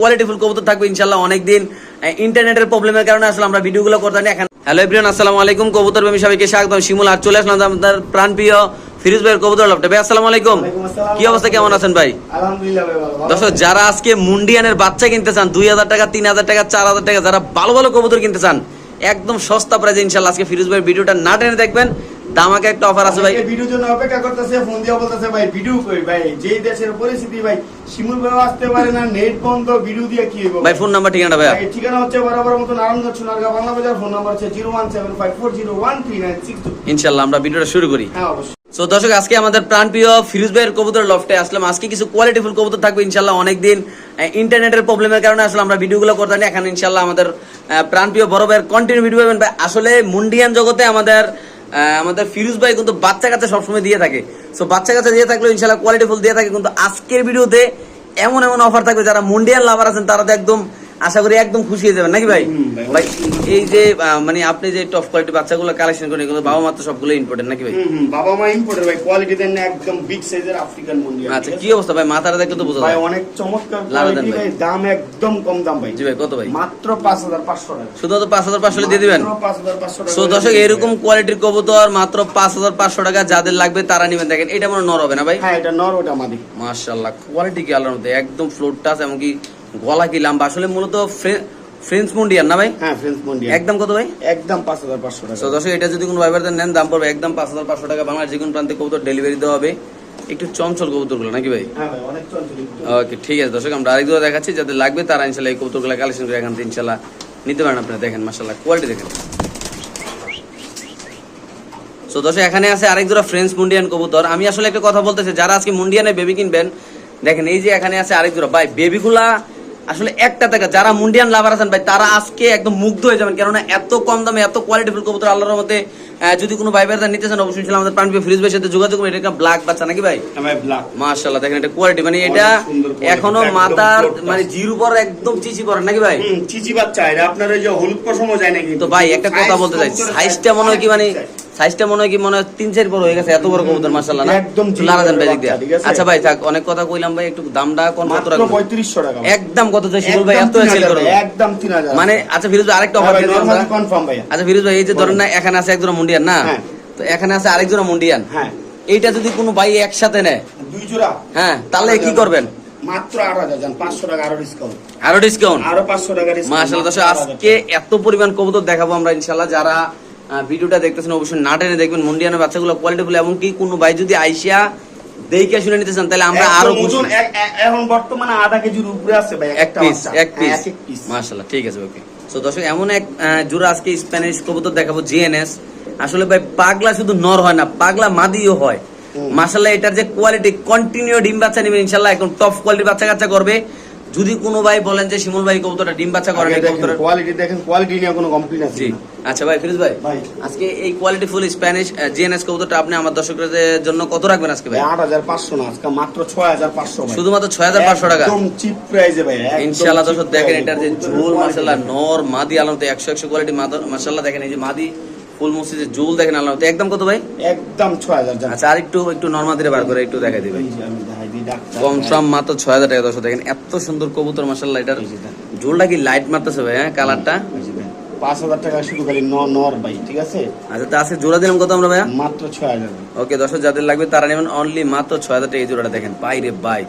কোয়ালিটিফুল কবুতর থাকবে ইনশাল্লাহ অনেকদিন ইন্টারনেটের প্রবলেমের কারণে আসলে আমরা ভিডিওগুলো করতাম না। এখন হ্যালো এভরিওয়ান আসসালামু আলাইকুম কবুতর প্রেমী সবাইকে স্বাগত শিমুল আর চলে আসলাম আপনার প্রাণপ্রিয় ফিরোজ ভাইয়ের কবুতর লফটে ভাই আসসালামু আলাইকুম। কি অবস্থা কেমন আছেন ভাই? আলহামদুলিল্লাহ ভাই ভালো। ভালো দর্শক যারা আজকে মুন্ডিয়ানের বাচ্চা কিনতে চান দুই হাজার টাকা তিন হাজার টাকা চার হাজার টাকা যারা ভালো ভালো কবুতর কিনতে চান একদম সস্তা প্রাইজে ইনশাল্লাহ আজকে ফিরোজ ভাইয়ের ভিডিওটা না টেনে দেখবেন। দামাকে একটা অফার আছে ভাই। ভিডিওর জন্য অপেক্ষা করতেছে ফোন দিয়ে বলতেছে ভাই ভিডিও কই? ভাই যেই দেশের পরিস্থিতি ভাই শিমুল ভাই আসতে পারে না নেট বন্ধ ভিডিও দিয়ে কি হইব? ভাই ফোন নাম্বার ঠিকানা ভাই, ঠিকানা হচ্ছে বরাবর মতো নারায়ণগঞ্জ সোনারগাঁ বাংলা বাজার। ফোন নাম্বার হচ্ছে zero one seven five four zero one three nine six two. ইনশাল্লাহ আমরা ভিডিওটা শুরু করি। হ্যাঁ অবশ্যই। সো দর্শক আজকে আমাদের প্রাণপ্রিয় ফিরোজ ভাইয়ের কবুতর লফটে আসলাম। আজকে কিছু কোয়ালিটিফুল কবুতর থাকবে ইনশাল্লাহ অনেকদিন ইন্টারনেটের প্রবলেমের কারণে আসলে আমরা ভিডিওগুলো করতে না। এখন ইনশাল্লাহ আমাদের প্রাণপ্রিয় বড় ভাইয়ের কন্টিনিউ ভিডিও পাবেন ভাই আসলে মুন্ডিয়ান জগতে আমাদের আমাদের ফিরুজ ভাই কিন্তু বাচ্চা কাচ্চা সবসময় দিয়ে থাকে। সো বাচ্চা কাচ্চা দিয়ে থাকলে ইনশাল্লাহ কোয়ালিটিফুল দিয়ে থাকে কিন্তু আজকের ভিডিওতে এমন এমন অফার থাকবে যারা মুন্ডিয়ান লাভার আছেন, তারা তো একদম আশা করি একদম খুশি হয়ে যাবেন নাকি ভাই? ভাই। ভাই এই যে মানে আপনি যে টপ কোয়ালিটি বাচ্চাগুলো কালেকশন করেন এগুলো বাবা মা তো সবগুলো ইম্পর্টেন্ট নাকি ভাই? বাবা মা ইম্পোর্টার ভাই কোয়ালিটি দেন একদম বিগ সাইজের আফ্রিকান মুন্ডিয়া আচ্ছা কি অবস্থা ভাই? মাথাটা দেখলে তো বোঝা ভাই যায়। অনেক চমৎকার কোয়ালিটি ভাই। ভাই দাম একদম কম দাম ভাই। জি ভাই কত ভাই? মাত্র পাঁচ হাজার পাঁচশো টাকা। শুধু তো পাঁচ হাজার পাঁচশো দিয়ে দিবেন? মাত্র 5,500 টাকা সো দর্শক এরকম। কোয়ালিটির কবুতর মাত্র পাঁচ হাজার পাঁচশো টাকা যাদের লাগবে তারা নিবেন। দেখেন এটা মনে নর হবে না ভাই? হ্যাঁ এটা নর ওটা মাদি। মার্শাল্লাহ কোয়ালিটি কি মধ্যে? একদম ফ্লোর টাচ এমনকি গলা কি লাম্বা? আসলে মূলত ফ্রেঞ্চ মুন্ডিয়ান না ভাই? হ্যাঁ ফ্রেন্স মুন্ডিয়া একদম কত ভাই? একদম পাঁচ হাজার পাঁচশো টাকা। দর্শক এটা যদি কোনো ভাইবারদের নেন দাম পড়বে একদম পাঁচ হাজার পাঁচশো টাকা। বাংলার যে কোনো প্রান্তে কবুতর ডেলিভারি দেওয়া হবে। একটু চঞ্চল কবুতরগুলো নাকি ভাই? হ্যাঁ ভাই অনেক চঞ্চল ওকে ঠিক আছে দর্শক আমরা আরেক দুটো দেখাচ্ছি। যাদের লাগবে তারা ইনশাল্লাহ এই কবুতরগুলো কালেকশন করে এখান থেকে ইনশাল্লাহ নিতে পারেন। আপনারা দেখেন মাসাল্লাহ কোয়ালিটি দেখেন। সো দর্শক এখানে আছে আরেক দুটো ফ্রেঞ্চ মুন্ডিয়ান কবুতর। আমি আসলে একটা কথা বলতেছি যারা আজকে মুন্ডিয়ানে বেবি কিনবেন দেখেন এই যে এখানে আছে আরেক দুটো ভাই বেবিগুলা আসলে একটা টাকা যারা মুন্ডিয়ান লাভার আছেন ভাই তারা আজকে একদম মুগ্ধ হয়ে যাবেন। কেননা এত কম দামে এত কোয়ালিটিফুল কবুতর আল্লাহর মতে যদি কোনো ভাই ভাইরা নিতে চান অবশ্যই আমাদের প্রাণপ্রিয় ফ্রিজ ভাইয়ের সাথে যোগাযোগ করবেন। এটা ব্ল্যাক বাচ্চা নাকি ভাই? হ্যাঁ মাশাআল্লাহ দেখেন এটা কোয়ালিটি মানে এটা এখনও মাথার মানে জিরো পর একদম চিচি পরে নাকি ভাই? চিচি বাচ্চা এটা আপনার ওই যে হলুদ পশমও যায় নাকি? তো ভাই একটা কথা বলতে চাই সাইজটা মনে হয় কি মানে সাইজটা মনে হয় কি মনে হয় তিন চার বড় হয়ে গেছে এত বড় কবুতর মাশাআল্লাহ না? একদম লারা দেন ভাই? আচ্ছা ভাই থাক অনেক কথা কইলাম ভাই একটু দামটা কোন কত রাখবেন পঁয়ত্রিশশো টাকা। একদম কত চাই শিবুল ভাই এত সেল 3000 একদম তিন হাজার। মানে আচ্ছা ফিরোজ আরেকটা অফার দিয়ে দিলাম কনফার্ম ভাইয়া আচ্ছা ফিরোজ ভাই এই যে ধরেন না এখানে আছে একজন মুন্ডিয়ান না? হ্যাঁ। তো এখানে আছে আরেকজন মুন্ডিয়ান হ্যাঁ। এইটা যদি কোনো ভাই একসাথে নেয়? দুই জোড়া। হ্যাঁ তাহলে কি করবেন? মাত্র টাকা আরও ডিসকাউন্ট আরও ডিসকাউন্ট আরও পাঁচশো টাকা দর্শক আজকে এত পরিমাণ কবুতর দেখাবো আমরা ইনশাল্লাহ যারা ভিডিওটা দেখতেছেন অবশ্যই না টেনে দেখবেন। মুন্ডিয়ানের বাচ্চাগুলো কোয়ালিটিফুল এমনকি কোনো ভাই যদি আইসিয়া দেখে শুনে নিতে চান তাহলে আমরা আরও খুশি। এখন বর্তমানে আধা কেজির উপরে আছে ভাই এক একটা পিস এক পিস হ্যাঁ, মাশাআল্লাহ ঠিক আছে ওকে তো দর্শক এমন এক জোড়া আজকে স্প্যানিশ কবুতর দেখাবো জিএনএস আসলে ভাই পাগলা শুধু নর হয় না পাগলা মাদিও হয়। মাশাআল্লাহ এটার যে কোয়ালিটি কন্টিনিউ ডিম বাচ্চা নেবেন ইনশাআল্লাহ এখন টপ কোয়ালিটির বাচ্চা কাচ্চা করবে। যদি কোনো ভাই বলেন যে শিমুল ভাই কবুতরটা ডিম বাচ্চা করেন এই কবুতরের কোয়ালিটি দেখেন কোয়ালিটি নিয়ে কোনো কমপ্লেন আছে জি। আচ্ছা ভাই ফিরোজ ভাই। আজকে এই কোয়ালিটি ফুল স্প্যানিশ জিএনএস কবুতরটা আপনি আমার দর্শকদের জন্য কত রাখবেন আজকে ভাই? ভাই, আট হাজার পাঁচশো না আজকে মাত্র ছয় হাজার পাঁচশো ভাই। শুধুমাত্র ছয় হাজার পাঁচশো টাকা। একদম চিপ প্রাইসে ভাই ইনশাআল্লাহ দর্শক দেখেন price এ। এটার যে ঝোল মাশাআল্লাহ নর মাদি আলমতে একশো একশো কোয়ালিটি মাশাআল্লাহ দেখেন এই যে মাদি ফুল মসজিদের ঝোল দেখেন আলমতে। একদম কত ভাই? একদম ছয় হাজার যান আচ্ছা আর একটু একটু নর্মাদিরে বার করে একটু দেখাই দিবেন। কম সম মাত্র ছয় হাজার টাকা দর্শক দেখেন এত সুন্দর কবুতর এটার কি লাইট মারতেছে ভাই হ্যাঁ কালারটা এই যে দেন। পাঁচ হাজার টাকা শুধু খালি নর ভাই ঠিক আছে? আচ্ছা তা আজকে জোড়া দিলাম কত আমরা ভাইয়া? মাত্র ছয় হাজার। ওকে দর্শক যাদের লাগবে তারা নেবেন অনলি মাত্র ছয় হাজার টাকা এই জোড়াটা দেখেন বাই রে বাই।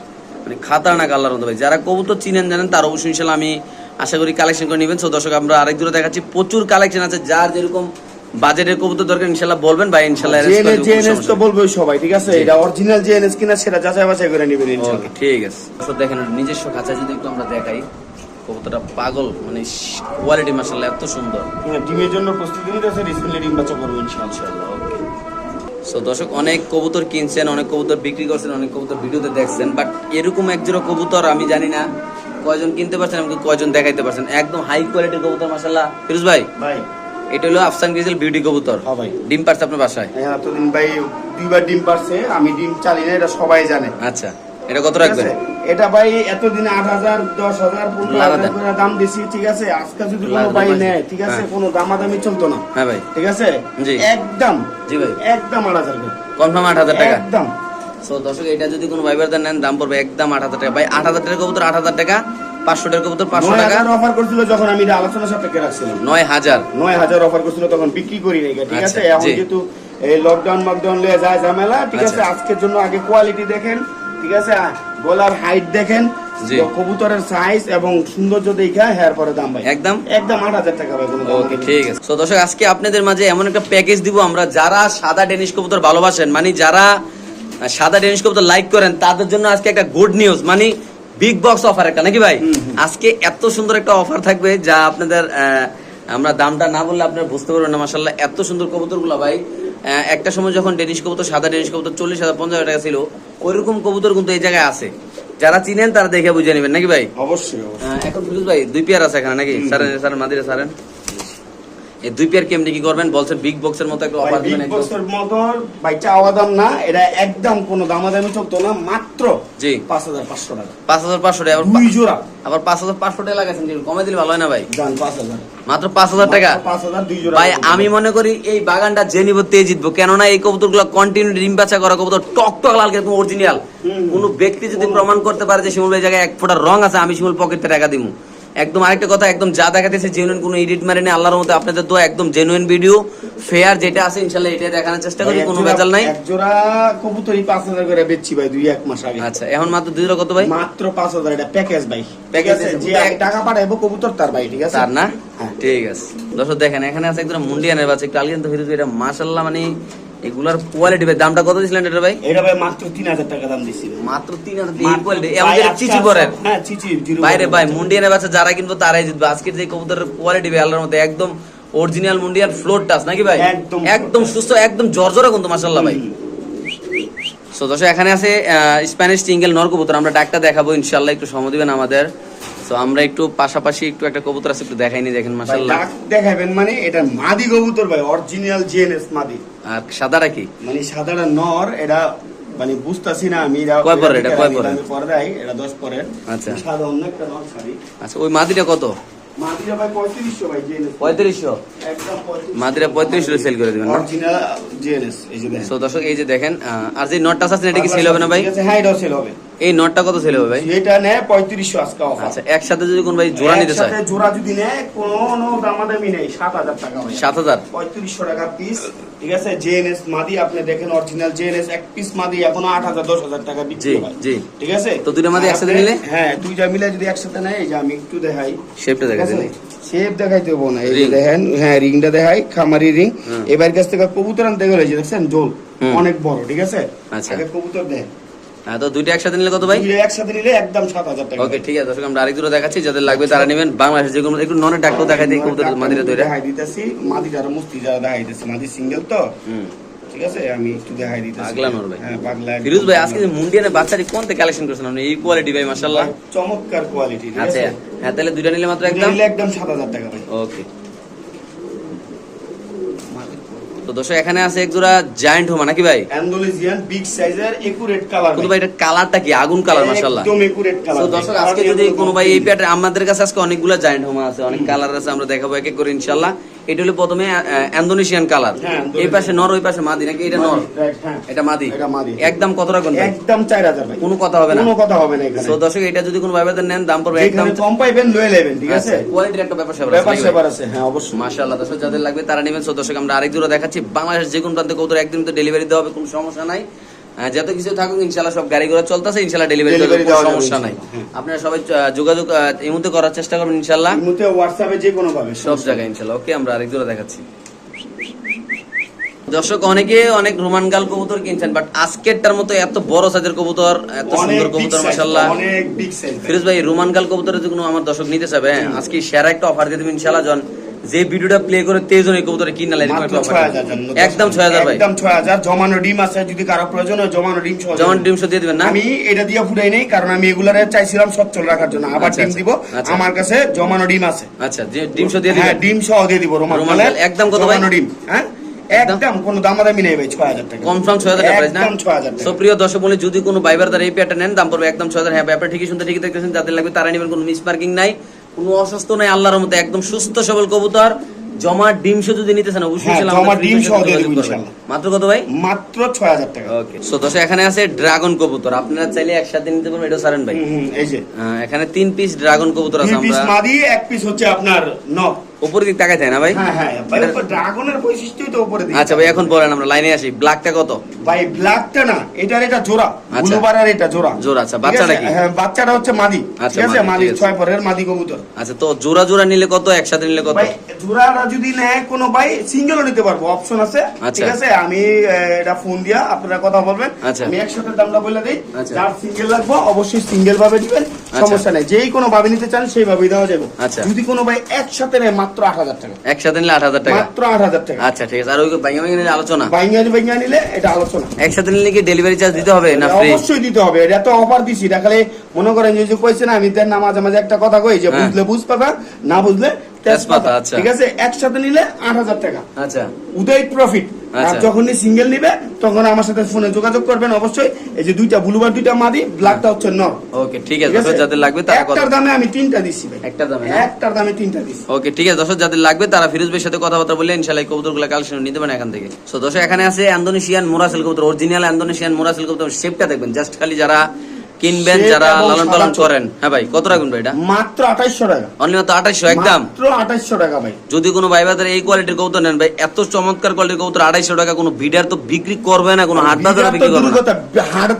মানে খাতারনাক আল্লাহর মতো ভাই যারা কবুতর চিনেন জানেন তার অবশ্যই ইনশাল্লাহ আমি আশা করি কালেকশন করে নেবেন। সো দর্শক আমরা আরেক জোড়া দেখাচ্ছি প্রচুর কালেকশন আছে যার যেরকম বাজেটের কবুতর দরকার ইনশাল্লাহ বলবেন ভাই করে জেএনএস জেএনএস তো নেই। বলবোই সবাই ঠিক আছে? এটা অরিজিনাল জেএনএস কিনা সেটা যাচাই বাছাই করে নেবেন ইনশাআল্লাহ ঠিক আছে। দর্শক দেখেন নিজস্ব খাঁচা যদি একটু আমরা দেখাই কবুতরটা পাগল মানে কোয়ালিটি মাসাল্লাহ এত সুন্দর। হ্যাঁ, ডিমের জন্য প্রস্তুতি নিতেছে রিসেন্টলি ডিম বাচ্চা করব ইনশাআল্লাহ ইনশাআল্লাহ। ওকে সো দর্শক অনেক কবুতর কিনছেন অনেক কবুতর বিক্রি করছেন অনেক কবুতর ভিডিওতে দেখছেন বাট এরকম এক জোড়া কবুতর আমি জানি না কয়জন কিনতে পারছেন আমাকে কয়জন দেখাইতে পারছেন। একদম হাই কোয়ালিটির কবুতর মাসাল্লাহ ফিরোজ ভাই? ভাই। এটা হলো আফসান গ্রিজেল বিউটি কবুতর। হ্যাঁ ভাই। ডিম পারছে আপনার বাসায়? হ্যাঁ, এতদিন ভাই দুইবার ডিম পারছে আমি ডিম চালি না এটা সবাই জানে। আচ্ছা এটা কত রাখবেন? এটা ভাই এতদিন আট হাজার দশ হাজার পনেরো দাম দিছি ঠিক আছে? আজকে যদি কোনো ভাই নেয় ঠিক আছে? হ্যাঁ। কোনো দামাদামি চলতো না। হ্যাঁ ভাই। ঠিক আছে? জি। একদম জি ভাই। একদম আট হাজার কনফার্ম আট হাজার টাকা? একদম। সো দর্শক এটা যদি কোনো ভাইবার নেন দাম পড়বে একদম আট হাজার টাকা। ভাই আট হাজার টাকা কবুতর আট হাজার টাকা পাঁচশো টাকার কবুতর পাঁচশো নয় টাকা। অফার করছিল যখন আমি আলোচনা সাপেক্ষে রাখছিলাম। নয় হাজার। নয় হাজার অফার করছিল তখন বিক্রি করি নাই ঠিক আচ্ছা, আছে এখন যেহেতু এই লকডাউন মকডাউন লিয়ে যায় ঝামেলা ঠিক আছে আচ্ছা। আজকের জন্য আগে কোয়ালিটি দেখেন ঠিক আছে গলার হাইট দেখেন কবুতরের সাইজ এবং সৌন্দর্য দেখা হ্যার পরে দাম ভাই। একদম? একদম আট হাজার টাকা ভাই ওকে ঠিক আছে। তো দর্শক আজকে আপনাদের মাঝে এমন একটা প্যাকেজ দিব আমরা যারা সাদা ডেনিশ কবুতর ভালোবাসেন মানে যারা সাদা ডেনিশ কবুতর লাইক করেন তাদের জন্য আজকে একটা গুড নিউজ মানে বিগ বক্স অফার একটা নাকি ভাই? আজকে এত সুন্দর একটা অফার থাকবে যা আপনাদের আমরা দামটা না বললে আপনারা বুঝতে পারবেন না মাসাল্লাহ এত সুন্দর কবুতরগুলো ভাই। একটা সময় যখন ডেনিশ কবুতর সাদা ডেনিশ কবুতর চল্লিশ হাজার পঞ্চাশ হাজার টাকা ছিল ওইরকম কবুতর কিন্তু এই জায়গায় আছে। যারা চিনেন তারা দেখে বুঝে নেবেন নাকি ভাই? অবশ্যই অবশ্যই। এখন ফিরোজ ভাই দুই পেয়ার আছে এখানে নাকি? স্যার স্যার মাদিরে স্যারেন এই দুই পেয়ার কেমনি কি করবেন? বলছেন বিগ বক্সের মতো একটা অফার দিবেন বিগ বক্সের মতো ভাই চাওয়া দাম না এটা একদম কোনো দামাদামি চলতো না মাত্র জি। পাঁচ হাজার পাঁচশো টাকা। পাঁচ হাজার পাঁচশো টাকা আবার দুই জোড়া। আবার পাঁচ হাজার পাঁচশো টাকা লাগাইছেন কিন্তু কমে দিলে ভালো হয় না ভাই? পাঁচ হাজার। মাত্র পাঁচ হাজার টাকা? মাত্র পাঁচ হাজার দুই জোড়া ভাই আমি মনে করি এই বাগানটা যে নিব তে জিতবো। কেননা এই কবুতরগুলো কন্টিনিউ ডিম বাচ্চা করা কবুতর টক টক লাল একদম অরিজিনাল। কোন ব্যক্তি যদি প্রমাণ করতে পারে যে শিমুল ভাই জায়গায় এক ফোঁটা রং আছে আমি শিমুল পকেটে টাকা দিব একদম আরেকটা কথা একদম যা দেখাতেছে জেনুইন কোনো এডিট মারেনি আল্লাহর মতো আপনাদের তো একদম জেনুইন ভিডিও ফেয়ার যেটা আছে ইনশাল্লাহ এটা দেখানোর চেষ্টা করি কোনো ভেজাল নাই। এক জোড়া পাঁচ হাজার করে বেচছি ভাই দুই এক মাস আগে। আচ্ছা এখন মাত্র দুই কত ভাই? মাত্র পাঁচ হাজার এটা প্যাকেজ ভাই। প্যাকেজ যে টাকা পাঠাইবো কবুতর তার ভাই ঠিক আছে? তার না? হ্যাঁ। ঠিক আছে। দর্শক দেখেন এখানে আছে একদম মুন্ডিয়ানের বাচ্চা একটু আলিয়ান তো ফিরোজ এটা মাশাল্লাহ মানে এগুলার কোয়ালিটি ভাই দামটা কত দিছিলেন এটা ভাই? এটা ভাই মাত্র তিন হাজার টাকা দাম দিছি। মাত্র তিন হাজার এই কোয়ালিটি আজকে চিচি আসা- পরের হ্যাঁ চিচি জিরো বাইরে ভাই মুন্ডিয়ানের বাচ্চা যারা কিনবো তারাই জিতবে। আজকের যে কবুতরের কোয়ালিটি ভাই আল্লাহর মধ্যে একদম অরিজিনাল মুন্ডিয়ান ফ্লোর টাচ নাকি ভাই? একদম একদম সুস্থ একদম জর্জরা কিন্তু মাশাল্লাহ ভাই। সো দর্শক এখানে আছে স্প্যানিশ টিঙ্গেল নর কবুতর আমরা ডাকটা দেখাবো ইনশাআল্লাহ একটু সময় দিবেন আমাদের। সো আমরা একটু পাশাপাশি একটু একটা কবুতর আছে একটু দেখাইনি দেখেন ভাই, মাশাল্লাহ ডাক দেখাবেন মানে এটা মাদি কবুতর ভাই অরিজিনাল জিএনএস মাদি। আর সাদাটা কি? মানে সাধারণ নর এটা মানে বুঝতাছি না আমি এটা কয় পরের এটা, কয় পরে আমি-? আমি পর্দায় এটা দশ পরের। আচ্ছা। সাধারণ একটা নর শাড়ি আচ্ছা ওই মাদিটা কত? মাদিটা ভাই পঁয়ত্রিশশো ভাই জিএনএস পঁয়ত্রিশশো? একদম মাদিরা পঁয়ত্রিশশো সেল করে দেবেন না? অরিজিনাল জিএনএস এই যে দেখেন। সো দর্শক এই যে দেখেন আর যে নটটা আছে এটা কি সেল হবে না ভাই? হ্যাঁ এটাও সেল হবে। এই নটটা কত সেল হবে ভাই? এটা নেয় পঁয়ত্রিশশো আজকে অফার আচ্ছা একসাথে যদি কোন ভাই জোড়া নিতে চায়? একসাথে জোড়া যদি নেয় কোনো দামাদামি নেই সাত হাজার টাকা ভাই। সাত হাজার? পঁয়ত্রিশশো টাকা পিস ঠিক আছে? জেএনএস মাদি আপনি দেখেন অরিজিনাল জেএনএস এক পিস মাদি এখন আট হাজার দশ হাজার টাকা বিক্রি হয়। জি। ঠিক আছে? তো দুইটা মাদি একসাথে নিলে? হ্যাঁ দুইটা মিলে যদি একসাথে নেয় এই যে আমি একটু দেখাই। শেপটা দেখা দিলে শেপ দেখাইতে হব না এই দেখেন হ্যাঁ রিংটা দেখাই খামারি রিং এবার কাছ থেকে কবুতর আনতে গেলে দেখছেন জোল। অনেক বড় ঠিক আছে? আচ্ছা। কবুতর দেয় হ্যাঁ তো দুইটা একসাথে নিলে কত ভাই? একসাথে নিলে একদম সাত হাজার টাকা। ওকে ঠিক আছে দর্শক আমরা আরেক দুটো দেখাচ্ছি যাদের লাগবে তারা নেবেন। বাংলাদেশের যে কোনো একটু ননের ডাক্তার দেখাই দিই কবুতর মাদিরা দেখাই দিতেছি মাদি যারা মুস্তি যারা দেখাই দিতেছি মাদি সিঙ্গেল তো। ঠিক আছে আমি একটু দেখাই দিতেছি। পাগলা নর ভাই। হ্যাঁ পাগলা ফিরোজ ভাই আজকে যে মুন্ডিয়ানের বাচ্চাটি কোন থেকে কালেকশন করছেন আপনি? এই কোয়ালিটি ভাই মাশাআল্লাহ। চমৎকার কোয়ালিটি আচ্ছা হ্যাঁ তাহলে দুইটা নিলে মাত্র একদম? নিলে একদম সাত হাজার টাকা ভাই। ওকে। তো দর্শক এখানে আছে এক জোড়া জায়ান্ট হোমা নাকি ভাই? অ্যান্ডোলেজিয়ান বিগ সাইজের একুরেট কালার কিন্তু ভাই। এটা কালারটা কি? আগুন কালার মাশাআল্লাহ। একদম একুরেট কালার তো দর্শক আজকে যদি কোনো ভাই এই আমাদের কাছে আজকে অনেকগুলো জায়ান্ট হোমা আছে অনেক কালার আছে আমরা দেখাবো এক এক করে ইনশাআল্লাহ। এটা হলো প্রথমে ইন্দোনেশিয়ান কালার এই পাশে নর ওই পাশে মাদি নাকি এটা নর? হ্যাঁ। এটা মাদি। এটা মাদি। একদম কত রাখবেন একদম চার হাজার ভাই। কোনো কথা হবে না। কোনো কথা হবে না এখানে। তো দর্শক এটা যদি কোনো ভাইবাদের নেন দাম পড়বে একদম কম পাইবেন লয়ে নেবেন ঠিক আছে? কোয়ালিটির একটা ব্যাপার আছে ব্যাপার? স্যাপার আছে হ্যাঁ অবশ্যই। মাশাআল্লাহ দর্শক যাদের লাগবে তারা নেবেন। সো দর্শক আমরা আরেক দূরে দেখাচ্ছি। বাংলাদেশ যে কোনো প্রান্তে কৌতর একদিন তো ডেলিভারি দেওয়া হবে কোনো সমস্যা নাই। যত কিছু থাকুক ইনশাল্লাহ সব গাড়ি ঘোড়া চলতেছে ইনশাল্লাহ ডেলিভারি কোনো সমস্যা নাই। ইনশাআল্লাহ, আপনারা সবাই যোগাযোগ এই মুহূর্তে করার চেষ্টা করবেন ইনশাল্লাহ হোয়াটসঅ্যাপে যে কোনো ভাবে সব জায়গায় ইনশাল্লাহ ওকে আমরা আরেক দেখাচ্ছি। দর্শক অনেকে অনেক রোমান গাল কবুতর কিনছেন বাট আজকেরটার মতো এত বড় সাইজের কবুতর এত সুন্দর কবুতর মাশাআল্লাহ। ফিরোজ ভাই রোমান গাল কবুতরের কোনো আমার দর্শক নিতে চাবে হ্যাঁ, আজকে সেরা একটা অফার দিয়ে দেবেন ইনশাআল্লাহ জন। যে ভিডিওটা প্লে করে তেজন এই কবুতরে কিনা লাগে 6000 একদম ছয় হাজার ভাই। একদম 6000 জমানো ডিম আছে যদি কারও প্রয়োজন হয় জমানো ডিম সহ যেমন ডিম শো দিয়ে দিবেন না? আমি এটা দিয়ে ফুটাই নেই কারণ আমি এগুলারে চাইছিলাম সচ্ছল রাখার জন্য। আবার আচ্ছা, ডিম আচ্ছা। দিব আচ্ছা। আমার কাছে জমানো ডিম আছে। আচ্ছা ডিম শো দিয়ে হ্যাঁ দিবেন? ডিম সহ দিয়ে দিব রোমান একদম কত ভাই? জমানো ডিম হ্যাঁ? একদম। কোনো দামাদামি নেই ভাই 6000 টাকা। কনফার্ম ছয় হাজার টাকা না? একদম 6000 টাকা। সো প্রিয় দর্শক বলে যদি কোনো বাইবার দ্বারা এই পেয়ারটা নেন দাম পড়বে একদম ছয় হাজার। হ্যাঁ ব্যাপার ঠিকই শুনতে ঠিকই দেখতেছেন যাদের লাগবে তারা নেবেন কোনো মিস পার্কিং নাই। কোনো অসুস্থ নাই আল্লাহর মতো একদম সুস্থ সবল কবুতর। জমা ডিম সহ যদি নিতে চান অবশ্যই হ্যাঁ, জমা ডিম সহ মাত্র কত ভাই? মাত্র ছয় হাজার টাকা। ওকে সো দশ এখানে আছে ড্রাগন কবুতর। আপনারা চাইলে একসাথে নিতে পারবেন এটা সারেন ভাই। এই যে। এখানে তিন পিস ড্রাগন কবুতর আছে পিস আমরা। মাদি এক পিস হচ্ছে আপনার নক উপরের দিক তাকাই যায় না ভাই? হ্যাঁ হ্যাঁ ভাই ড্রাগনের বৈশিষ্ট্যই তো উপরে দিকে। আচ্ছা ভাই এখন বলেন আমরা লাইনে আসি। ব্ল্যাকটা কত? ভাই ব্ল্যাকটা না এটার এটা জোড়া আচ্ছা। ব্লুবার আর এটা জোড়া। জোড়া, আচ্ছা, বাচ্চাটা কি? হ্যাঁ বাচ্চাটা হচ্ছে মাদি। আচ্ছা, ঠিক আছে? মাদি। ছয় পরের মাদি কবুতর। আচ্ছা তো জোড়া জোড়া নিলে কত? একসাথে নিলে কত? ভাই জোড়াটা যদি নেয় কোনো ভাই সিঙ্গেলও নিতে পারব অপশন আছে। আচ্ছা। ঠিক আছে? আমি এটা ফোন দিয়া আপনারা কথা বলবেন। আচ্ছা। আমি একসাথে দামটা বলে দিই। আচ্ছা। যার সিঙ্গেল লাগবে অবশ্যই সিঙ্গেল ভাবে দিবেন। আচ্ছা। সমস্যা নাই। যেই কোনো ভাবে নিতে চান সেই ভাবে দেওয়া যাবে। আচ্ছা। যদি কোনো ভাই একসাথে নেয় মাত্র আট হাজার টাকা। একসাথে নিলে আট হাজার টাকা? মাত্র আট হাজার টাকা। আচ্ছা ঠিক আছে। আর ওই নিলে আলোচনা? নিলে এটা আলোচনা। একসাথে নিলে কি ডেলিভারি চার্জ দিতে হবে না ফ্রি অবশ্যই দিতে হবে। এটা তো অফার দিছি। দেখালে মনে করেন যে কইছে না আমি তার না মাঝে মাঝে একটা কথা কই যে হ্যাঁ। বুঝলে বুঝ পাবা না বুঝলে তেজপাতা আচ্ছা। ঠিক আছে? একসাথে নিলে আট হাজার টাকা। আচ্ছা। উদয় প্রফিট আর আচ্ছা। যখনই সিঙ্গেল নিবে তখন আমার সাথে ফোনে যোগাযোগ করবেন অবশ্যই। এই যে দুইটা ব্লুবার দুইটা মাদি ব্ল্যাকটা হচ্ছে নর ওকে ঠিক আছে। দর্শক যাদের লাগবে তারা একটার দামে আমি তিনটা দিছি ভাই। একটা দামে একটার দামে তিনটা দিছি। ওকে ঠিক আছে। দর্শক যাদের লাগবে তারা ফিরোজ ভাইয়ের সাথে কথাবার্তা বললে ইনশাল্লাহ কবুতরগুলা কালেকশন নিতে পারেন এখান থেকে। সো দর্শক এখানে আছে ইন্দোনেশিয়ান মোরাসেল কবুতর অরিজিনাল ইন্দোনেশিয়ান মোরাসেল কবুতর শেপটা দেখবেন। জাস্ট খালি যারা কিনবেন যারা লালন পালন করেন। হ্যাঁ ভাই কত রাখবেন ভাই এটা? মাত্র আঠাইশশো টাকা। অনলি মাত্র আঠাইশো একদম? মাত্র আঠাইশশো টাকা ভাই। যদি কোনো ভাই বাজারে এই কোয়ালিটির কবুতর নেন ভাই এত চমৎকার কোয়ালিটির কবুতর আড়াইশো টাকা কোনো ভিডার তো বিক্রি করবে না কোনো হাট বাজারে বিক্রি করবে না। কথা,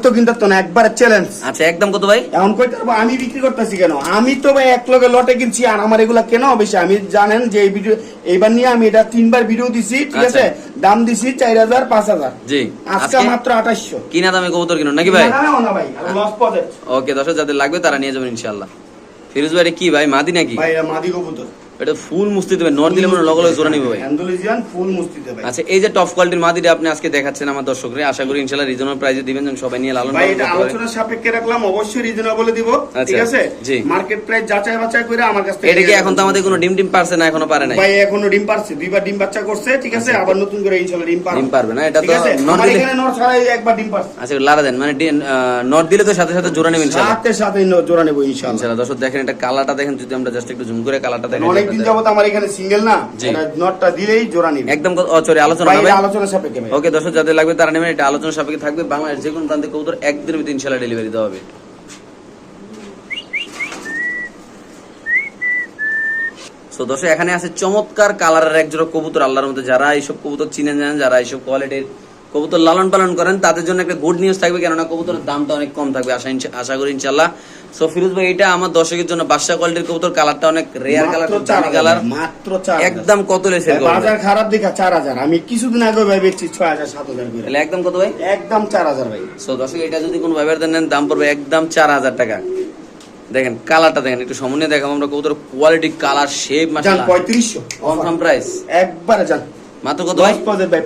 তো কিন্তু তো না একবারে চ্যালেঞ্জ আচ্ছা একদম কত ভাই? এখন কইতে পারব আমি বিক্রি করতেছি কেন? আমি তো ভাই এক লগে লটে কিনছি আর আমার এগুলা কেন বেশি আমি জানেন যে এই ভিডিও এইবার নিয়ে আমি এটা তিনবার ভিডিও দিছি ঠিক আচ্ছা। আছে? দাম দিছি চার হাজার পাঁচ হাজার। জি আজকে মাত্র আঠাশশো কিনা দামে কবুতর কিনুন নাকি ভাই? না ভাই লস ওকে দর্শক যাদের লাগবে তারা নিয়ে যাবেন ইনশাল্লাহ ফিরোজ ভাই কি ভাই? মাদি নাকি? ভাই মাদি কবুতর। এটা ফুল নর দিলে মনে লগে লগে জোড়া নিবে ভাই। ফুল মুস্তিতে ভাই আচ্ছা এই যে টপ কোয়ালিটির মাদিটা আপনি আজকে দেখাচ্ছেন আমার দর্শকরে আশা করি ইনশাল্লাহ রিজনাল দিবেন যেন সবাই নিয়ে লালন ভাই এটা আলোচনার সাপেক্ষে রাখলাম অবশ্যই রিজনেবল দিব আচ্ছা, ঠিক আছে? মার্কেট প্রাইস যাচাই বাছাই করে আমার কাছ থেকে এটা কি এখন তো আমাদের কোনো ডিম টিম পারছে না এখনও পারে নাই? ভাই এখনও ডিম পারছে দুইবার ডিম বাচ্চা করছে ঠিক আছে? আবার নতুন করে ইনশাআল্লাহ ডিম পারবে। ডিম পারবে না এটা তো নর দিলে এখানে নর ছাড়াই একবার ডিম পারছে। আচ্ছা লারা দেন মানে নট দিলে তো সাথে সাথে জোড়া নেবেন ইনশাল্লাহ। সাথে সাথে ন- জোড়া নেব ইনশাআল্লাহ ইনশাল্লাহ দর্শক দেখেন এটা কালারটা দেখেন যদি আমরা জাস্ট একটু জুম করে কালারটা দেখেন। অনেকদিন যাবত আমার এখানে সিঙ্গেল না নটটা দিলেই জোড়া নিবে। একদম সরি আলোচনা ভাই আলোচনা সাপেক্ষে ওকে দর্শক যাদের লাগবে তারা নেবেন এটা আলোচনা সাপেক্ষে থাকবে। বাংলাদেশ যে কোনো প্রান্তে কবুতর একদিনের ভিতরে ইনশাল্লাহ ডেলিভারি দেওয়া হবে। সো দর্শক এখানে আছে চমৎকার কালারের এক জোড়া কবুতর। আল্লাহর মধ্যে যারা এইসব কবুতর চিনে জানেন যারা এইসব কোয়ালিটির কবুতর লালন পালন করেন তাদের জন্য একটা গুড নিউজ থাকবে কেননা কবুতরের দামটা অনেক কম থাকবে আশা আশা করি ইনশাল্লাহ সো ফিরোজ ভাই এটা আমার দর্শকের জন্য বাদশা কোয়ালিটির কবুতর কালারটা অনেক রেয়ার কালার দামি কালার মাত্র একদম কত লেসের বাজার খারাপ দেখা চার হাজার আমি কিছুদিন আগে ভাই বেচছি ছয় হাজার সাত হাজার করে। তাহলে একদম কত ভাই? একদম চার হাজার ভাই। সো দর্শক এটা যদি কোনো ভাইবার নেন দাম পড়বে একদম চার হাজার টাকা। দেখেন কালারটা দেখেন একটু সমন্বয় দেখাবো আমরা কবুতর কোয়ালিটি কালার শেপ মাশাআল্লাহ। পঁয়ত্রিশশো। কনফার্ম প্রাইস একবারে যান। মাত্র কত ভাই? পদের ভাই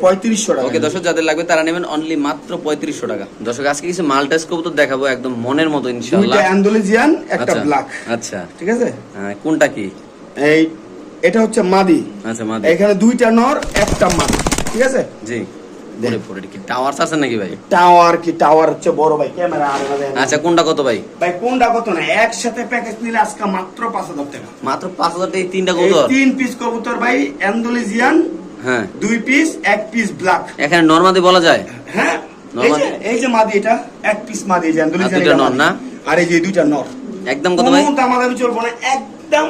টাকা। ওকে দর্শক যাদের লাগবে তারা নেবেন অনলি মাত্র পঁয়ত্রিশশো টাকা। দর্শক আজকে কিছু মালটাস কবুতর দেখাবো একদম মনের মতো ইনশাআল্লাহ। দুইটা অ্যান্ডোলিজিয়ান একটা আচ্ছা ব্ল্যাক আচ্ছা। ঠিক আছে? হ্যাঁ, কোনটা কি? এই এটা হচ্ছে মাদি। আচ্ছা মাদি। এখানে দুইটা নর একটা মাদি ঠিক আছে? জি। আচ্ছা কোনটা কত ভাই? ভাই কোনটা কত না? একসাথে প্যাকেজ নিলে আজকে মাত্র পাঁচ হাজার টাকা। মাত্র পাঁচ হাজার টাকা তিনটা কবুতর? তিন পিস কবুতর ভাই অ্যান্ডোলিজিয়ান হ্যাঁ। দুই পিস এক পিস ব্ল্যাক এখানে নর্মাদি বলা যায়। হ্যাঁ এই যে এই যে মাদি এটা এক পিস মাদি যে এটা নর না? আর এই যে দুইটা নর। একদম কত ভাই? কোনো দামাদামি চলবো না একদম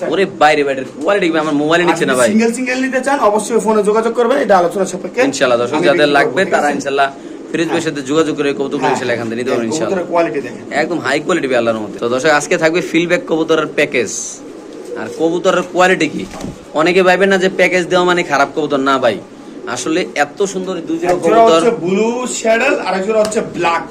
টাকা। ওরে বাইরে বাইরে কোয়ালিটি আমার মোবাইলে নিচ্ছে না ভাই। সিঙ্গেল সিঙ্গেল নিতে চান অবশ্যই ফোনে যোগাযোগ করবেন এটা আলোচনা সাপেক্ষে। ইনশাল্লাহ দর্শক যাদের লাগবে তারা আছে? ইনশাল্লাহ ফ্রিজ ভাইয়ের সাথে যোগাযোগ করে কবুতর হ্যাঁ, এখান থেকে নিতে পারবেন কোয়ালিটি দেখেন। একদম হাই কোয়ালিটি আল্লাহর মধ্যে তো দর্শক আজকে থাকবে ফিলব্যাক কবুতরের প্যাকেজ আর কবুতরের কোয়ালিটি কি? অনেকে ভাইবেন না যে প্যাকেজ দেওয়া মানে খারাপ কবুতর। না ভাই আসলে এত সুন্দর দুই জোড়া কবুতর হচ্ছে ব্লু শ্যাডেল আর এক জোড়া হচ্ছে ব্ল্যাক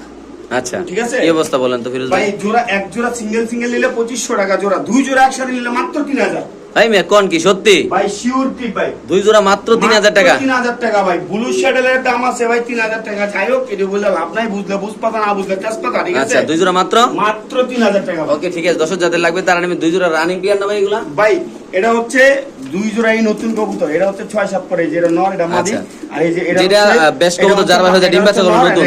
আচ্ছা ঠিক আছে? এই অবস্থা বলেন তো ফিরোজ ভাই? ভাই জোড়া এক জোড়া সিঙ্গেল সিঙ্গেল নিলে পঁচিশশো টাকা জোড়া দুই জোড়া একসাথে নিলে মাত্র তিন হাজার। ভাই মেয়ে কোন কি সত্যি? ভাই শিওর ভাই? দুই জোড়া মাত্র তিন হাজার টাকা। তিন হাজার টাকা ভাই। ব্লু শ্যাডেলের দাম আছে ভাই তিন হাজার টাকা। যাই হোক এটা বলে লাভ নাই বুঝলে বুঝ পাতা না বুঝলে তেজপাতা ঠিক আছে? আচ্ছা দুই জোড়া মাত্র? মাত্র তিন হাজার টাকা ভাই। ওকে ঠিক আছে দর্শক যাদের লাগবে তারা আমি দুই জোড়া রানিং পিয়ার না ভাই এগুলা। ভাই এটা হচ্ছে দুই জোড়াই নতুন কবুতর। এটা হচ্ছে ছয় সাত পরে যেটা নর এটা মাদি। যেটা বেস্ট এটা যার বাসায় ডিম বাচ্চা করবে নতুন।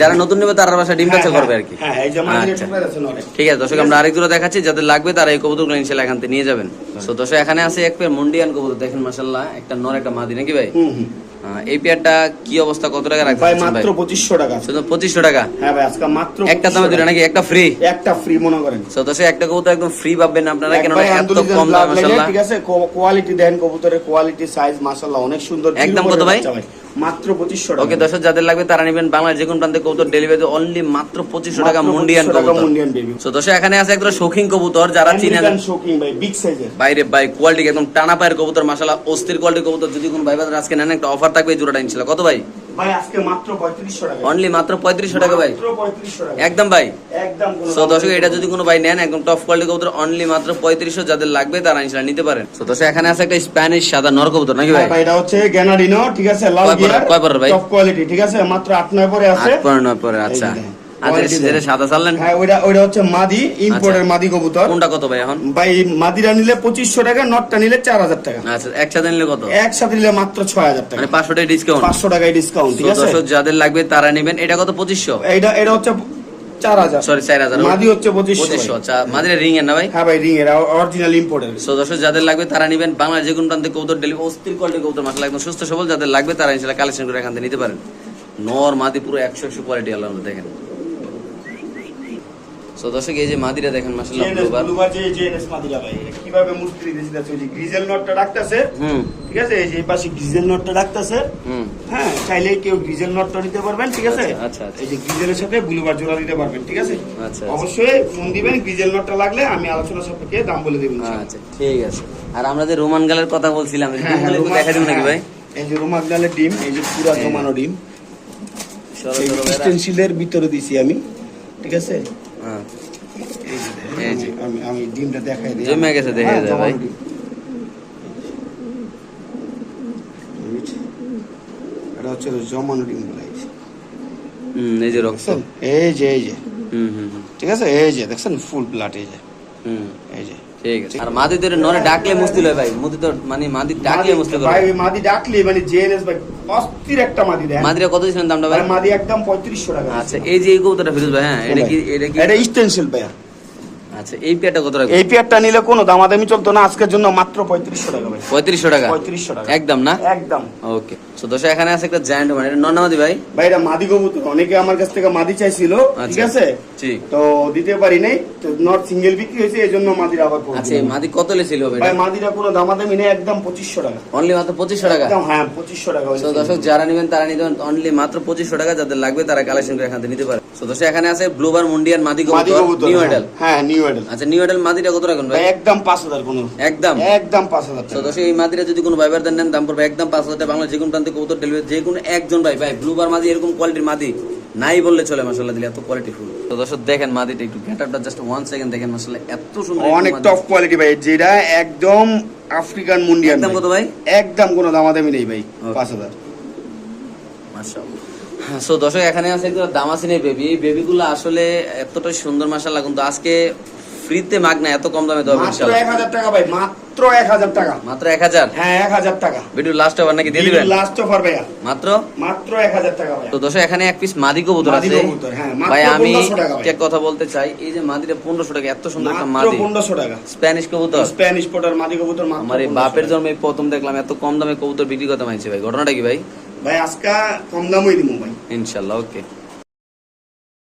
যারা নতুন নেবে তার বাসায় ডিম বাচ্চা হ্যাঁ, করবে আর কি। হ্যাঁ এই যে মাদি আচ্ছা। ঠিক আছে দর্শক আমরা আরেক দুটো দেখাচ্ছি যাদের লাগবে তারা এই কবুতরগুলো ইনশাল্লাহ এখান থেকে নিয়ে যাবেন। তো দর্শক এখানে আছে এক পেয়ার মন্ডিয়ান কবুতর দেখেন মাসাল্লাহ একটা নর একটা মাদি নাকি ভাই? এই পেয়ারটা কি অবস্থা? কত টাকা রাখছেন ভাই মাত্র পঁচিশশো টাকা। শুধু 2500 টাকা? হ্যাঁ ভাই আজকে মাত্র একটা দামে 2500 দুটো নাকি? একটা ফ্রি একটা ফ্রি মনে করেন। তো দর্শক একটা কবুতর একদম ফ্রি পাবেন আপনারা কেন এত কম দাম মাসাল্লাহ ঠিক আছে? কোয়ালিটি দেন কবুতরের কোয়ালিটি সাইজ মাশাআল্লাহ অনেক সুন্দর একদম কত ভাই? মাত্র পঁচিশশো টাকা। ওকে দর্শক যাদের লাগবে তারা নেবেন বাংলার যে কোনো প্রান্তে কবুতর ডেলিভারি অনলি মাত্র পঁচিশশো টাকা মুন্ডিয়ান 2500 টাকা কবুতর। মুন্ডিয়ান বেবি তো দর্শক এখানে আছে একদম শৌখিন কবুতর যারা চিনেন শৌখিন ভাই বিগ সাইজের বাইরে ভাই কোয়ালিটি একদম টানা পায়ের কবুতর মাসালা অস্থির কোয়ালিটি কবুতর। যদি কোনো ভাই আজকে নেন একটা অফার থাকবে এই জোড়াটা ইনশাল্লাহ কত ভাই? ভাই আজকে মাত্র 3500 টাকা। অনলি মাত্র পঁয়ত্রিশশো টাকা ভাই। মাত্র 3500 টাকা। একদম ভাই। একদম সো দর্শক এটা যদি কোনো ভাই নেন একদম টপ কোয়ালিটি কবুতর অনলি মাত্র পঁয়ত্রিশশো যাদের লাগবে তারা ইনশাল্লাহ নিতে পারেন। সো দর্শক এখানে আছে একটা স্প্যানিশ সাদা নর কবুতর নাকি ভাই? হ্যাঁ ভাই এটা হচ্ছে গ্যানাডিনো ঠিক আছে? লাল গিয়ার কয় পরের ভাই? টপ কোয়ালিটি ঠিক আছে? মাত্র 8 9 পরে আছে। আট পরে নয় পরে আচ্ছা। এই যে দেখেন। আচ্ছা Quality যেটা দেখেন। সাদা চাললেন হ্যাঁ ওইটা ওইটা হচ্ছে মাদি ইম্পোর্টের আচ্ছা। মাদি কবুতর। কোনটা কত ভাই এখন? ভাই মাদিরা নিলে 2500 টাকা নটটা নিলে 4000 টাকা। আচ্ছা একসাথে নিলে কত? একসাথে নিলে মাত্র 6000 টাকা। মানে পাঁচশো টাকা ডিসকাউন্ট 500 টাকায় ডিসকাউন্ট ঠিক আছে? যাদের লাগবে তারা নেবেন। এটা কত পঁচিশশো? এইটা এটা হচ্ছে সরি মাদি হচ্ছে 2500 পঁচিশশো আচ্ছা। মাদিরা রিং এর না ভাই? হ্যাঁ ভাই রিং এর অরিজিনাল ইম্পোর্টের সো যাদের লাগবে তারা নেবেন। বাংলার যে কোনো প্রান্তে কৌতর ডেলিভারি অস্থির কোয়ালিটির কৌতর মাসলা একদম সুস্থ সবল যাদের লাগবে তারা ইনশাল্লাহ কালেকশন করে এখান থেকে নিতে পারেন। নর মাদি পুরো একশো একশো কোয়ালিটি আল্লাহ দেখেন। সো দর্শক এই যে মাদিরা দেখেন মাসাল্লাহ ব্লুবার। ব্লুবার যে জেএনএস মাদিরা ভাই এটা কীভাবে মুস্ত্রি দিয়েছে দেখো যে গ্রিজেল নটটা রাখতেছে হুম। ঠিক আছে? এই যে পাশে গ্রিজেল নটটা রাখতেছে হুম। হ্যাঁ চাইলে কেউ গ্রিজেল নটটা নিতে পারবেন ঠিক আছে? আচ্ছা। এই যে গ্রিজেলের সাথে ব্লুবার জোড়া দিতে পারবেন ঠিক আছে? আচ্ছা। অবশ্যই ফোন দিবেন গ্রিজেল নটটা লাগলে আমি আলোচনা সাপেক্ষে দাম বলে দেবেন আচ্ছা ঠিক আছে। আর আমরা যে রোমান গালের কথা বলছিলাম হ্যাঁ, একটু দেখা দিব নাকি ভাই? এই যে রুমাক ডালের ডিম এই যে পুরা এই যে। জমানো ডিম। স্টেনসিলের ভিতরে দিছি আমি ঠিক আছে? হ্যাঁ এই যে। দেখেন, এই যে। আমি- ডিমটা দেখাই দিই। জমে গেছে, দেখা হ্যাঁ, যায় ভাই। এটা হচ্ছে জমানো ডিমগুলো হুম এই যে রক্ত। এই যে এই যে। হুম হুম হুম, ঠিক আছে? এই যে দেখছেন? ফুল ব্লাড এই যে। হুম। এই যে। ঠিক আছে। আর মাদিদের নরে ডাকলে মুস্তিল হয় ভাই। মুদি তো মানে মাদি ডাকলে মাদি- ভাই মাদি ডাকলি মানে জেএনএস ভাই অস্থির একটা মাদি দেন। মাদিরা কত দিচ্ছেন দামটা ভাই? ভাই মাদি একদম পঁয়ত্রিশশো টাকা আচ্ছা এই যে এই কবুতরটা ফিরোজ ভাই হ্যাঁ এটা কি এটা কি এটা স্টেনসিল আচ্ছা এই পেয়ারটা কত রাখবে এই পেয়ারটা নিলে কোনো দামাদামি চলতো না আজকের জন্য মাত্র পঁয়ত্রিশশো টাকা ভাই। পঁয়ত্রিশশো টাকা? পঁয়ত্রিশশো টাকা। একদম না? একদম। ওকে। দোষে এখানে আছে একটা জায়ান্ট মানে এটা নন্নামাদি ভাই? ভাই এটা মাদি কবুতর। অনেকে আমার কাছ থেকে মাদি চাইছিল ঠিক আচ্ছা। আছে তো দিতে পারি নাই। তো নট সিঙ্গেল বিক্রি হয়েছে এই জন্য মাদির আবার করে আচ্ছা মাদি কত লেছিল হবে ভাই মাদিরা কোনো দামাদামি নেই একদম পঁচিশশো টাকা। অনলি মাত্র পঁচিশশো টাকা? একদম হ্যাঁ পঁচিশশো টাকা তো দর্শক যারা নেবেন তারা নিতে অনলি মাত্র পঁচিশশো টাকা যাদের লাগবে তারা কালেকশন করে এখান থেকে নিতে পারে তো দর্শক এখানে আছে ব্লুবার মুন্ডিয়ান মাদি কবুতর নিউ হ্যাঁ। এডেল হ্যাঁ নিউ এডেল আচ্ছা নিউ এডেল মাদিটা কত রাখুন ভাই? একদম পাঁচ হাজার কোনো একদম? একদম পাঁচ হাজার তো টাকা। দর্শক এই মাদিরা যদি কোনো ভাইবার দেন দাম পড়বে একদম পাঁচ হাজার টাকা। বাংলা যে কোনো প্রান্তে কবুতর ডেলিভারি যে কোনো একজন ভাই ভাই ব্লুবার মাদি এরকম কোয়ালিটির মাদি নাই বললে চলে মাসাল্লাহ দিলে এত কোয়ালিটি ফুল। তো দর্শক দেখেন মাদিটা একটু গেট আপটা জাস্ট ওয়ান সেকেন্ড দেখেন মাসাল্লাহ এত সুন্দর অনেক টপ কোয়ালিটি ভাই যেটা একদম আফ্রিকান মুন্ডিয়ান একদম কত ভাই? একদম কোনো দামাদামি নেই ভাই Okay. পাঁচ হাজার। মাশাআল্লাহ। সো দর্শক এখানে আছে একদম দামাসিনে বেবি এই বেবিগুলো আসলে এতটা সুন্দর মাশাআল্লাহ কিন্তু আজকে ফ্রিতে মাগনা এত কম দামে দেওয়া মাত্র ইনশাআল্লাহ এক হাজার টাকা ভাই মাত্র এক হাজার টাকা। মাত্র এক হাজার? হ্যাঁ এক হাজার টাকা। ভিডিও লাস্ট আবার নাকি দিয়ে দিবেন? লাস্ট অফার ভাইয়া। মাত্র? মাত্র এক হাজার টাকা ভাইয়া। তো দর্শক এখানে এক পিস মাদি কবুতর আছে। হ্যাঁ, মাত্র ভাই আমি 1500 টাকা ভাই। একটা কথা বলতে চাই এই যে মাদিটা পনেরোশো টাকা এত সুন্দর একটা মাত্র মাদি। পনেরোশো টাকা। স্প্যানিশ কবুতর? স্প্যানিশ পোটার মাদি কবুতর মাত্র আমার বাপের জন্মে প্রথম দেখলাম এত কম দামে কবুতর বিক্রি করতে মাইছে ভাই। ঘটনাটা কি ভাই? ভাই আজকে কম দামই দিব ভাই। ইনশাল্লাহ ওকে।